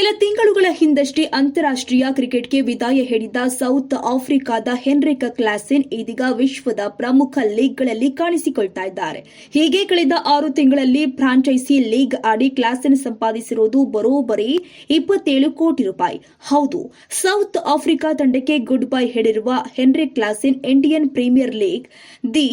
ಕೆಲ ತಿಂಗಳುಗಳ ಹಿಂದಷ್ಟೇ ಅಂತಾರಾಷ್ಟ್ರೀಯ ಕ್ರಿಕೆಟ್ಗೆ ವಿದಾಯ ಹೇಳಿದ್ದ ಸೌತ್ ಆಫ್ರಿಕಾದ ಹೆನ್ರಿಕ್ ಕ್ಲಾಸಿನ್ ಇದೀಗ ವಿಶ್ವದ ಪ್ರಮುಖ ಲೀಗ್ಗಳಲ್ಲಿ ಕಾಣಿಸಿಕೊಳ್ತಾ ಇದ್ದಾರೆ. ಹೀಗೆ ಕಳೆದ ಆರು ತಿಂಗಳಲ್ಲಿ ಫ್ರಾಂಚೈಸಿ ಲೀಗ್ ಆಡಿ ಕ್ಲಾಸಿನ್ ಸಂಪಾದಿಸಿರುವುದು ಬರೋಬ್ಬರಿ ಇಪ್ಪತ್ತೇಳು ಕೋಟಿ ರೂಪಾಯಿ. ಹೌದು, ಸೌತ್ ಆಫ್ರಿಕಾ ತಂಡಕ್ಕೆ ಗುಡ್ ಬೈ ಹೇಳಿರುವ Heinrich Klaasen Indian Premier League the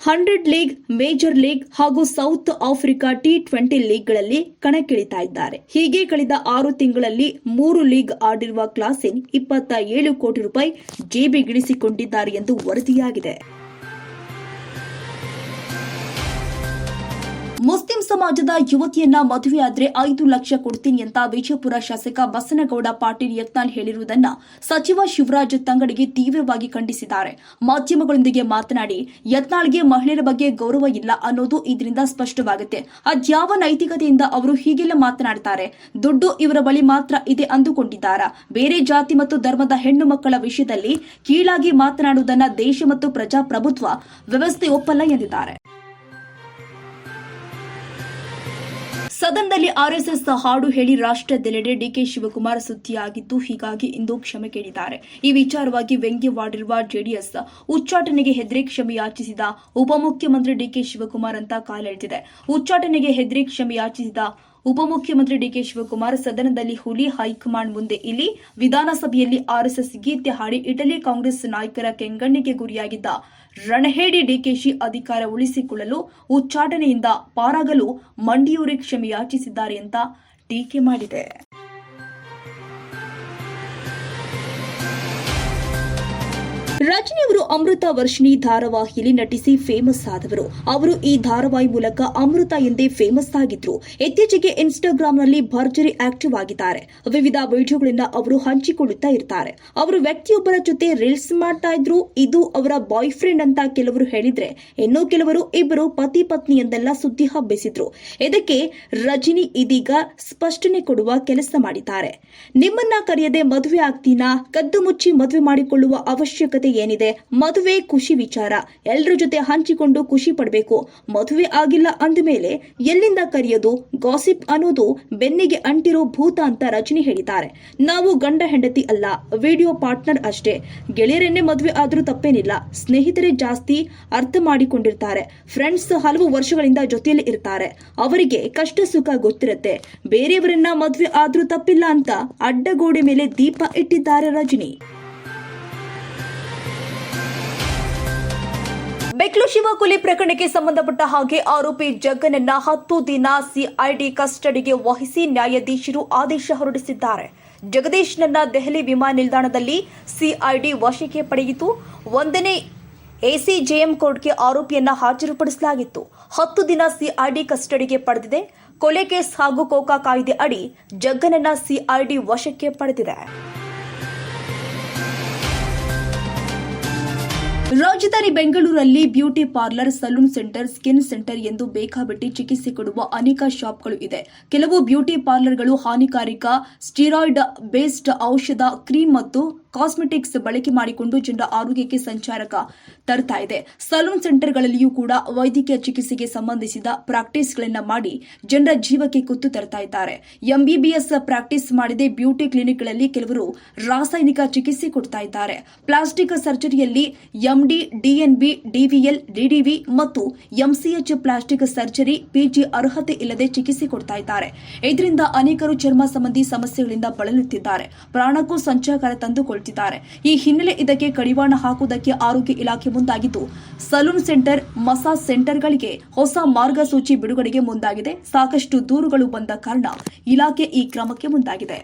Hundred League, Major League ಹಾಗೂ ಸೌತ್ ಆಫ್ರಿಕಾ ಟಿ ಟ್ವೆಂಟಿ ಲೀಗ್ಗಳಲ್ಲಿ ಕಣಕ್ಕಿಳಿತಾ ಇದ್ದಾರೆ. ಹೀಗೆ ಕಳೆದ ಆರು ತಿಂಗಳಲ್ಲಿ ಮೂರು ಲೀಗ್ ಆಡಿರುವ ಕ್ಲಾಸಿನ್ ಇಪ್ಪತ್ತ ಏಳು ಕೋಟಿ ರೂಪಾಯಿ ಜೇಬಿಗಿಳಿಸಿಕೊಂಡಿದ್ದಾರೆ ಎಂದು ವರದಿಯಾಗಿದೆ. ಮುಸ್ಲಿಂ ಸಮಾಜದ ಯುವತಿಯನ್ನ ಮದುವೆಯಾದ್ರೆ ಐದು ಲಕ್ಷ ಕೊಡ್ತೀನಿ ಅಂತ ವಿಜಯಪುರ ಶಾಸಕ ಬಸನಗೌಡ ಪಾಟೀಲ್ ಯತ್ನಾಳ್ ಹೇಳಿರುವುದನ್ನ ಸಚಿವ ಶಿವರಾಜ್ ತಂಗಡಿಗೆ ತೀವ್ರವಾಗಿ ಖಂಡಿಸಿದ್ದಾರೆ. ಮಾಧ್ಯಮಗಳೊಂದಿಗೆ ಮಾತನಾಡಿ, ಯತ್ನಾಳ್ಗೆ ಮಹಿಳೆಯರ ಬಗ್ಗೆ ಗೌರವ ಇಲ್ಲ ಅನ್ನೋದು ಇದರಿಂದ ಸ್ಪಷ್ಟವಾಗುತ್ತೆ. ಅದ್ಯಾವ ನೈತಿಕತೆಯಿಂದ ಅವರು ಹೀಗೆಲ್ಲ ಮಾತನಾಡ್ತಾರೆ? ದುಡ್ಡು ಇವರ ಬಳಿ ಮಾತ್ರ ಇದೆ ಅಂದುಕೊಂಡಿದ್ದಾರ. ಬೇರೆ ಜಾತಿ ಮತ್ತು ಧರ್ಮದ ಹೆಣ್ಣು ಮಕ್ಕಳ ವಿಷಯದಲ್ಲಿ ಕೀಳಾಗಿ ಮಾತನಾಡುವುದನ್ನ ದೇಶ ಮತ್ತು ಪ್ರಜಾಪ್ರಭುತ್ವ ವ್ಯವಸ್ಥೆ ಒಪ್ಪಲ್ಲ ಎಂದಿದ್ದಾರೆ. ಸದನದಲ್ಲಿ ಆರ್ಎಸ್ಎಸ್ ಹಾಡು ಹೇಳಿ ರಾಷ್ಟ್ರದೆಲ್ಲೆಡೆ ಡಿಕೆ ಶಿವಕುಮಾರ್ ಸುದ್ದಿಯಾಗಿದ್ದು, ಹೀಗಾಗಿ ಇಂದು ಕ್ಷಮೆ ಕೇಳಿದ್ದಾರೆ. ಈ ವಿಚಾರವಾಗಿ ವ್ಯಂಗ್ಯವಾಡಿರುವ ಜೆಡಿಎಸ್ ಉಚ್ಚಾಟನೆಗೆ ಹೆದರಿ ಕ್ಷಮೆ ಯಾಚಿಸಿದ ಉಪಮುಖ್ಯಮಂತ್ರಿ ಡಿಕೆ ಶಿವಕುಮಾರ್ ಅಂತ ಕಾಲೆಳೆದಿದೆ ಉಚ್ಚಾಟನೆಗೆ ಹೆದರಿ ಕ್ಷಮೆ ಯಾಚಿಸಿದ ಉಪಮುಖ್ಯಮಂತ್ರಿ ಡಿಕೆ ಶಿವಕುಮಾರ್ ಸದನದಲ್ಲಿ ಹುಲಿ ಹೈಕಮಾಂಡ್ ಮುಂದೆ ಇಲ್ಲಿ ವಿಧಾನಸಭೆಯಲ್ಲಿ ಆರ್ಎಸ್ಎಸ್ ಗೀತೆ ಹಾಡಿ ಇಟಲಿ ಕಾಂಗ್ರೆಸ್ ನಾಯಕರ ಕೆಂಗಣ್ಣಿಗೆ ಗುರಿಯಾಗಿದ್ದ ರಣಹೇಡಿ ಡಿಕೆಶಿ ಅಧಿಕಾರ ಉಳಿಸಿಕೊಳ್ಳಲು ಉಚ್ಚಾಟನೆಯಿಂದ ಪಾರಾಗಲು ಮಂಡಿಯೂರಿ ಕ್ಷಮೆಯಾಚಿಸಿದ್ದಾರೆ ಅಂತ ಟೀಕೆ ಮಾಡಿದೆ. ರಜನಿ ಅವರು ಅಮೃತ ವರ್ಷಿಣಿ ಧಾರಾವಾಹಿಯಲ್ಲಿ ನಟಿಸಿ ಫೇಮಸ್ ಆದವರು. ಅವರು ಈ ಧಾರಾವಾಹಿ ಮೂಲಕ ಅಮೃತ ಎಂದೇ ಫೇಮಸ್ ಆಗಿದ್ರು. ಇತ್ತೀಚೆಗೆ ಇನ್ಸ್ಟಾಗ್ರಾಂನಲ್ಲಿ ಭರ್ಜರಿ ಆಕ್ಟಿವ್ ಆಗಿದ್ದಾರೆ. ವಿವಿಧ ವಿಡಿಯೋಗಳನ್ನ ಅವರು ಹಂಚಿಕೊಳ್ಳುತ್ತಾ ಇರ್ತಾರೆ. ಅವರು ವ್ಯಕ್ತಿಯೊಬ್ಬರ ಜೊತೆ ರೀಲ್ಸ್ ಮಾಡ್ತಾ ಇದ್ರು. ಇದು ಅವರ ಬಾಯ್ ಫ್ರೆಂಡ್ ಅಂತ ಕೆಲವರು ಹೇಳಿದ್ರೆ, ಇನ್ನೂ ಕೆಲವರು ಇಬ್ಬರು ಪತಿ ಪತ್ನಿ ಎಂದೆಲ್ಲ ಸುದ್ದಿ ಹಬ್ಬಿಸಿದ್ರು. ಇದಕ್ಕೆ ರಜನಿ ಇದೀಗ ಸ್ಪಷ್ಟನೆ ಕೊಡುವ ಕೆಲಸ ಮಾಡಿದ್ದಾರೆ. ನಿಮ್ಮನ್ನ ಕರೆಯದೆ ಮದುವೆ ಆಗ್ತೀನಾ? ಕದ್ದು ಮುಚ್ಚಿ ಮದುವೆ ಮಾಡಿಕೊಳ್ಳುವ ಅವಶ್ಯಕತೆ ಏನಿದೆ? ಮದುವೆ ಖುಷಿ ವಿಚಾರ. ಎಲ್ಲರ ಜೊತೆ ಹಂಚಿಕೊಂಡು ಖುಷಿ ಪಡಬೇಕು. ಮದುವೆ ಆಗಿಲ್ಲ ಅಂದಮೇಲೆ ಎಲ್ಲಿಂದ ಕರೆಯೋದು? ಗಾಸಿಪ್ ಅನ್ನೋದು ಬೆನ್ನಿಗೆ ಅಂಟಿರೋ ಭೂತ ಅಂತ ರಜನಿ ಹೇಳಿದ್ದಾರೆ. ನಾವು ಗಂಡ ಹೆಂಡತಿ ಅಲ್ಲ, ವಿಡಿಯೋ ಪಾರ್ಟ್ನರ್ ಅಷ್ಟೇ. ಗೆಳೆಯರನ್ನೇ ಮದುವೆ ಆದ್ರೂ ತಪ್ಪೇನಿಲ್ಲ. ಸ್ನೇಹಿತರೇ ಜಾಸ್ತಿ ಅರ್ಥ ಮಾಡಿಕೊಂಡಿರ್ತಾರೆ. ಫ್ರೆಂಡ್ಸ್ ಹಲವು ವರ್ಷಗಳಿಂದ ಜೊತೆಯಲ್ಲಿ ಇರ್ತಾರೆ. ಅವರಿಗೆ ಕಷ್ಟ ಸುಖ ಗೊತ್ತಿರುತ್ತೆ. ಬೇರೆಯವರನ್ನ ಮದುವೆ ಆದ್ರೂ ತಪ್ಪಿಲ್ಲ ಅಂತ ಅಡ್ಡಗೋಡೆ ಮೇಲೆ ದೀಪ ಇಟ್ಟಿದ್ದಾರೆ ರಜನಿ. ಬೆಕ್ಲು ಶಿವ ಕೊಲೆ ಪ್ರಕರಣಕ್ಕೆ ಸಂಬಂಧಪಟ್ಟ ಹಾಗೆ ಆರೋಪಿ ಜಗ್ಗನನ್ನ ಹತ್ತು ದಿನ ಸಿಐಡಿ ಕಸ್ಟಡಿಗೆ ವಹಿಸಿ ನ್ಯಾಯಾಧೀಶರು ಆದೇಶ ಹೊರಡಿಸಿದ್ದಾರೆ. ಜಗದೀಶ್ನನ್ನ ದೆಹಲಿ ವಿಮಾನ ನಿಲ್ದಾಣದಲ್ಲಿ ಸಿಐಡಿ ವಶಕ್ಕೆ ಪಡೆಯಿತು. ಒಂದನೇ ಎಸಿಜೆಎಂ ಕೋರ್ಟ್ಗೆ ಆರೋಪಿಯನ್ನ ಹಾಜರುಪಡಿಸಲಾಗಿತ್ತು. ಹತ್ತು ದಿನ ಸಿಐಡಿ ಕಸ್ಟಡಿಗೆ ಪಡೆದಿದೆ. ಕೊಲೆ ಕೇಸ್ ಹಾಗೂ ಕೋಕಾ ಕಾಯ್ದೆ ಅಡಿ ಜಗ್ಗನನ್ನ ಸಿಐಡಿ ವಶಕ್ಕೆ ಪಡೆದಿದೆ. ರಾಜಧಾನಿ ಬೆಂಗಳೂರಲ್ಲಿ beauty parlour, salon centre, skin centre ಎಂದು ಬೇಕಾಬಿಟ್ಟಿ ಚಿಕಿತ್ಸೆ ಕೊಡುವ ಅನೇಕ ಶಾಪ್ಗಳು ಇದೆ. ಕೆಲವು ಬ್ಯೂಟಿ ಪಾರ್ಲರ್ಗಳು ಹಾನಿಕಾರಕ ಸ್ಟೀರಾಯ್ಡ್ ಬೇಸ್ಡ್ ಔಷಧ, ಕ್ರೀಮ್ ಮತ್ತು ಕಾಸ್ಮೆಟಿಕ್ಸ್ ಬಳಕೆ ಮಾಡಿಕೊಂಡು ಜನರ ಆರೋಗ್ಯಕ್ಕೆ ಸಂಚಾರಕ ತರ್ತಾ ಇದೆ. ಸಲೂನ್ ಸೆಂಟರ್ಗಳಲ್ಲಿಯೂ ಕೂಡ ವೈದ್ಯಕೀಯ ಚಿಕಿತ್ಸೆಗೆ ಸಂಬಂಧಿಸಿದ ಪ್ರಾಕ್ಟೀಸ್ಗಳನ್ನ ಮಾಡಿ ಜನರ ಜೀವಕ್ಕೆ ಕುತ್ತು ತರ್ತಾ ಇದ್ದಾರೆ. ಎಂಬಿಬಿಎಸ್ ಪ್ರಾಕ್ಟೀಸ್ ಮಾಡಿದೆ ಬ್ಯೂಟಿ ಕ್ಲಿನಿಕ್ಗಳಲ್ಲಿ ಕೆಲವರು ರಾಸಾಯನಿಕ ಚಿಕಿತ್ಸೆ ಕೊಡ್ತಾ ಇದ್ದಾರೆ. ಪ್ಲಾಸ್ಟಿಕ್ ಸರ್ಜರಿಯಲ್ಲಿ ಎಂಡಿ, ಡಿಎನ್ಬಿ, ಡಿವಿಎಲ್, ಡಿಡಿವಿ ಮತ್ತು ಎಂಸಿಎಚ್ ಪ್ಲಾಸ್ಟಿಕ್ ಸರ್ಜರಿ ಪಿಜಿ ಅರ್ಹತೆ ಇಲ್ಲದೆ ಚಿಕಿತ್ಸೆ ಕೊಡ್ತಾ ಇದ್ದಾರೆ. ಇದರಿಂದ ಅನೇಕರು ಚರ್ಮ ಸಂಬಂಧಿ ಸಮಸ್ಯೆಗಳಿಂದ ಬಳಲುತ್ತಿದ್ದಾರೆ. ಪ್ರಾಣಕ್ಕೂ ಸಂಚಾರ ತಂದುಕೊಳ್ತಿದ್ದಾರೆ ಈ ಹಿನ್ನೆಲೆ ಇದಕ್ಕೆ ಕಡಿವಾಣ ಹಾಕುವುದಕ್ಕೆ ಆರೋಗ್ಯ ಇಲಾಖೆ ಮುಂದಾಗಿದ್ದು, ಸಲೂನ್ ಸೆಂಟರ್, ಮಸಾಜ್ ಸೆಂಟರ್ಗಳಿಗೆ ಹೊಸ ಮಾರ್ಗಸೂಚಿ ಬಿಡುಗಡೆಗೆ ಮುಂದಾಗಿದೆ. ಸಾಕಷ್ಟು ದೂರುಗಳು ಬಂದ ಕಾರಣ ಇಲಾಖೆ ಈ ಕ್ರಮಕ್ಕೆ ಮುಂದಾಗಿದೆ.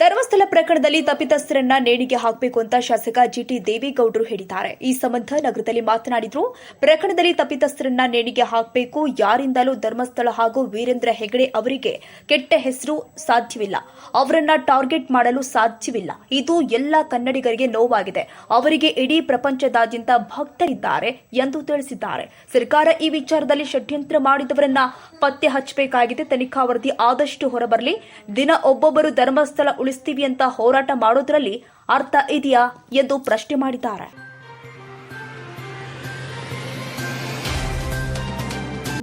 ಧರ್ಮಸ್ಥಳ ಪ್ರಕರಣದಲ್ಲಿ ತಪ್ಪಿತಸ್ಥರನ್ನ ನೇಣಿಗೆ ಹಾಕಬೇಕು ಅಂತ ಶಾಸಕ ಜಿಟಿ ದೇವೇಗೌಡರು ಹೇಳಿದ್ದಾರೆ. ಈ ಸಂಬಂಧ ನಗರದಲ್ಲಿ ಮಾತನಾಡಿದ್ರು, ಪ್ರಕರಣದಲ್ಲಿ ತಪ್ಪಿತಸ್ಥರನ್ನ ನೇಣಿಗೆ ಹಾಕಬೇಕು, ಯಾರಿಂದಲೂ ಧರ್ಮಸ್ಥಳ ಹಾಗೂ ವೀರೇಂದ್ರ ಹೆಗಡೆ ಅವರಿಗೆ ಕೆಟ್ಟ ಹೆಸರು ಸಾಧ್ಯವಿಲ್ಲ. ಅವರನ್ನ ಟಾರ್ಗೆಟ್ ಮಾಡಲು ಸಾಧ್ಯವಿಲ್ಲ. ಇದು ಎಲ್ಲ ಕನ್ನಡಿಗರಿಗೆ ನೋವಾಗಿದೆ. ಅವರಿಗೆ ಇಡೀ ಪ್ರಪಂಚದಾದ್ಯಂತ ಭಕ್ತರಿದ್ದಾರೆ ಎಂದು ತಿಳಿಸಿದ್ದಾರೆ. ಸರ್ಕಾರ ಈ ವಿಚಾರದಲ್ಲಿ ಷಡ್ಯಂತ್ರ ಮಾಡಿದವರನ್ನ ಪತ್ತೆ ಹಚ್ಚಬೇಕಾಗಿದೆ. ತನಿಖಾ ವರದಿ ಆದಷ್ಟು ಹೊರಬರಲಿ. ದಿನ ಒಬ್ಬೊಬ್ಬರು ಧರ್ಮಸ್ಥಳ ಉಳಿಸ್ತೀವಿ ಅಂತ ಹೋರಾಟ ಮಾಡೋದ್ರಲ್ಲಿ ಅರ್ಥ ಇದೆಯಾ ಎಂದು ಪ್ರಶ್ನೆ ಮಾಡಿದ್ದಾರೆ.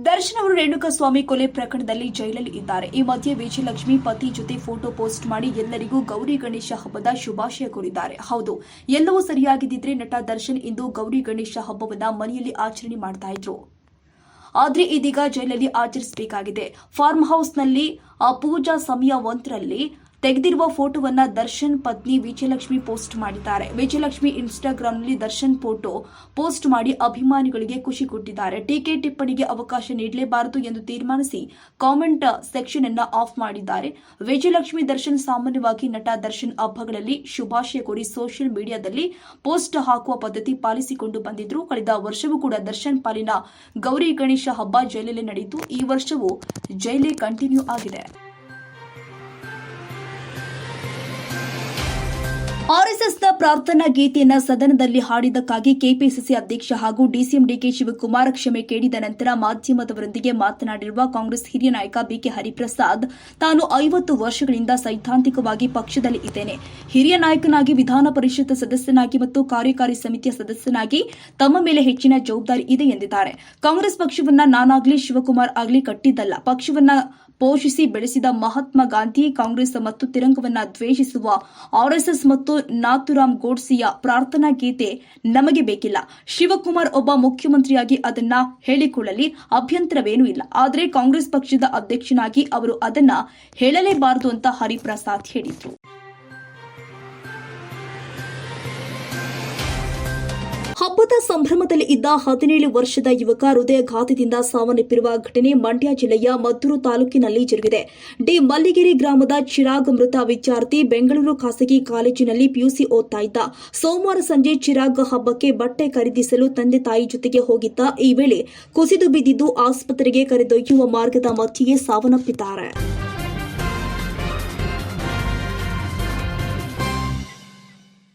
ದರ್ಶನ್ ಅವರು ರೇಣುಕಸ್ವಾಮಿ ಕೊಲೆ ಪ್ರಕರಣದಲ್ಲಿ ಜೈಲಲ್ಲಿ ಇದ್ದಾರೆ. ಈ ಮಧ್ಯೆ ವಿಜಯಲಕ್ಷ್ಮಿ ಪತಿ ಜೊತೆ ಫೋಟೋ ಪೋಸ್ಟ್ ಮಾಡಿ ಎಲ್ಲರಿಗೂ ಗೌರಿ ಗಣೇಶ ಹಬ್ಬದ ಶುಭಾಶಯ ಕೋರಿದ್ದಾರೆ. ಹೌದು, ಎಲ್ಲವೂ ಸರಿಯಾಗಿದ್ದಿದ್ರೆ ನಟ ದರ್ಶನ್ ಇಂದು ಗೌರಿ ಗಣೇಶ ಹಬ್ಬವನ್ನ ಮನೆಯಲ್ಲಿ ಆಚರಣೆ ಮಾಡ್ತಾ ಇದ್ರು. ಆದ್ರೆ ಇದೀಗ ಜೈಲಲ್ಲಿ ಆಚರಿಸಬೇಕಾಗಿದೆ. ಫಾರ್ಮ್ ಹೌಸ್ನಲ್ಲಿ, ಆ ಪೂಜಾ ಸಮಯ ಒಂದರಲ್ಲಿ ತೆಗೆದಿರುವ ಫೋಟೋವನ್ನ ದರ್ಶನ್ ಪತ್ನಿ ವಿಜಯಲಕ್ಷ್ಮಿ ಪೋಸ್ಟ್ ಮಾಡಿದ್ದಾರೆ. ವಿಜಯಲಕ್ಷ್ಮಿ ಇನ್ಸ್ಟಾಗ್ರಾಂನಲ್ಲಿ ದರ್ಶನ್ ಫೋಟೋ ಪೋಸ್ಟ್ ಮಾಡಿ ಅಭಿಮಾನಿಗಳಿಗೆ ಖುಷಿ ಕೊಟ್ಟಿದ್ದಾರೆ. ಟೀಕೆ ಟಿಪ್ಪಣಿಗೆ ಅವಕಾಶ ನೀಡಲೇಬಾರದು ಎಂದು ತೀರ್ಮಾನಿಸಿ ಕಾಮೆಂಟ್ ಸೆಕ್ಷನ್ ಅನ್ನ ಆಫ್ ಮಾಡಿದ್ದಾರೆ. ವಿಜಯಲಕ್ಷ್ಮಿ ದರ್ಶನ್ ಸಾಮಾನ್ಯವಾಗಿ ನಟ ದರ್ಶನ್ ಹಬ್ಬಗಳಲ್ಲಿ ಶುಭಾಶಯ ಕೋರಿ ಸೋಷಿಯಲ್ ಮೀಡಿಯಾದಲ್ಲಿ ಪೋಸ್ಟ್ ಹಾಕುವ ಪದ್ಧತಿ ಪಾಲಿಸಿಕೊಂಡು ಬಂದಿದ್ರು ಕಳೆದ ವರ್ಷವೂ ಕೂಡ ದರ್ಶನ್ ಪಾಲಿನ ಗೌರಿ ಗಣೇಶ ಹಬ್ಬ ಜೈಲಲ್ಲಿ ನಡೆಯಿತು. ಈ ವರ್ಷವೂ ಜೈಲೇ ಕಂಟಿನ್ಯೂ ಆಗಿದೆ. ಆರ್ಎಸ್ಎಸ್ನ ಪ್ರಾರ್ಥನಾ ಗೀತೆಯನ್ನು ಸದನದಲ್ಲಿ ಹಾಡಿದ್ದಕ್ಕಾಗಿ ಕೆಪಿಸಿಸಿ ಅಧ್ಯಕ್ಷ ಹಾಗೂ ಡಿಸಿಎಂ ಡಿಕೆ ಶಿವಕುಮಾರ್ ಕ್ಷಮೆ ಕೇಳಿದ ನಂತರ ಮಾಧ್ಯಮದವರೊಂದಿಗೆ ಮಾತನಾಡಿರುವ ಕಾಂಗ್ರೆಸ್ ಹಿರಿಯ ನಾಯಕ ಬಿಕೆ ಹರಿಪ್ರಸಾದ್, ತಾನು ಐವತ್ತು ವರ್ಷಗಳಿಂದ ಸೈದ್ಧಾಂತಿಕವಾಗಿ ಪಕ್ಷದಲ್ಲಿ ಇದ್ದೇನೆ. ಹಿರಿಯ ನಾಯಕನಾಗಿ ವಿಧಾನ ಪರಿಷತ್ ಸದಸ್ಯನಾಗಿ ಮತ್ತು ಕಾರ್ಯಕಾರಿ ಸಮಿತಿಯ ಸದಸ್ಯನಾಗಿ ತಮ್ಮ ಮೇಲೆ ಹೆಚ್ಚಿನ ಜವಾಬ್ದಾರಿ ಇದೆ ಎಂದಿದ್ದಾರೆ. ಕಾಂಗ್ರೆಸ್ ಪಕ್ಷವನ್ನ ನಾನಾಗ್ಲಿ ಶಿವಕುಮಾರ್ ಆಗ್ಲಿ ಕಟ್ಟಿದ್ದಲ್ಲ. ಪಕ್ಷವನ್ನ ಪೋಷಿಸಿ ಬೆಳೆಸಿದ ಮಹಾತ್ಮ ಗಾಂಧಿ ಕಾಂಗ್ರೆಸ್ ಮತ್ತು ತಿರಂಗವನ್ನು ದ್ವೇಷಿಸುವ ಆರ್ಎಸ್ಎಸ್ ಮತ್ತು ನಾಥುರಾಮ್ ಗೋಡ್ಸಿಯ ಪ್ರಾರ್ಥನಾ ಗೀತೆ ನಮಗೆ ಬೇಕಿಲ್ಲ. ಶಿವಕುಮಾರ್ ಒಬ್ಬ ಮುಖ್ಯಮಂತ್ರಿಯಾಗಿ ಅದನ್ನ ಹೇಳಿಕೊಳ್ಳಲಿ, ಅಭ್ಯಂತರವೇನೂ ಇಲ್ಲ. ಆದರೆ ಕಾಂಗ್ರೆಸ್ ಪಕ್ಷದ ಅಧ್ಯಕ್ಷನಾಗಿ ಅವರು ಅದನ್ನ ಹೇಳಲೇಬಾರದು ಅಂತ ಹರಿಪ್ರಸಾದ್ ಹೇಳಿದ್ರು. ಹಬ್ಬದ ಸಂಭ್ರಮದಲ್ಲಿ ಇದ್ದ ಹದಿನೇಳು ವರ್ಷದ ಯುವಕ ಹೃದಯಘಾತದಿಂದ ಸಾವನ್ನಪ್ಪಿರುವ ಘಟನೆ ಮಂಡ್ಯ ಜಿಲ್ಲೆಯ ಮದ್ದೂರು ತಾಲೂಕಿನಲ್ಲಿ ಜರುಗಿದೆ. ಡಿ ಮಲ್ಲಿಗೆರೆ ಗ್ರಾಮದ ಚಿರಾಗ್ ಮೃತ ವಿದ್ಯಾರ್ಥಿ ಬೆಂಗಳೂರು ಖಾಸಗಿ ಕಾಲೇಜಿನಲ್ಲಿ ಪಿಯುಸಿ ಓದ್ತಾ ಇದ್ದ ಸೋಮವಾರ ಸಂಜೆ ಚಿರಾಗ್ ಹಬ್ಬಕ್ಕೆ ಬಟ್ಟೆ ಖರೀದಿಸಲು ತಂದೆ ತಾಯಿ ಜೊತೆಗೆ ಹೋಗಿದ್ದ. ಈ ವೇಳೆ ಕುಸಿದು ಬಿದ್ದಿದ್ದು ಆಸ್ಪತ್ರೆಗೆ ಕರೆದೊಯ್ಯುವ ಮಾರ್ಗದ ಮಧ್ಯೆಯೇ ಸಾವನ್ನಪ್ಪಿದ್ದಾರೆ.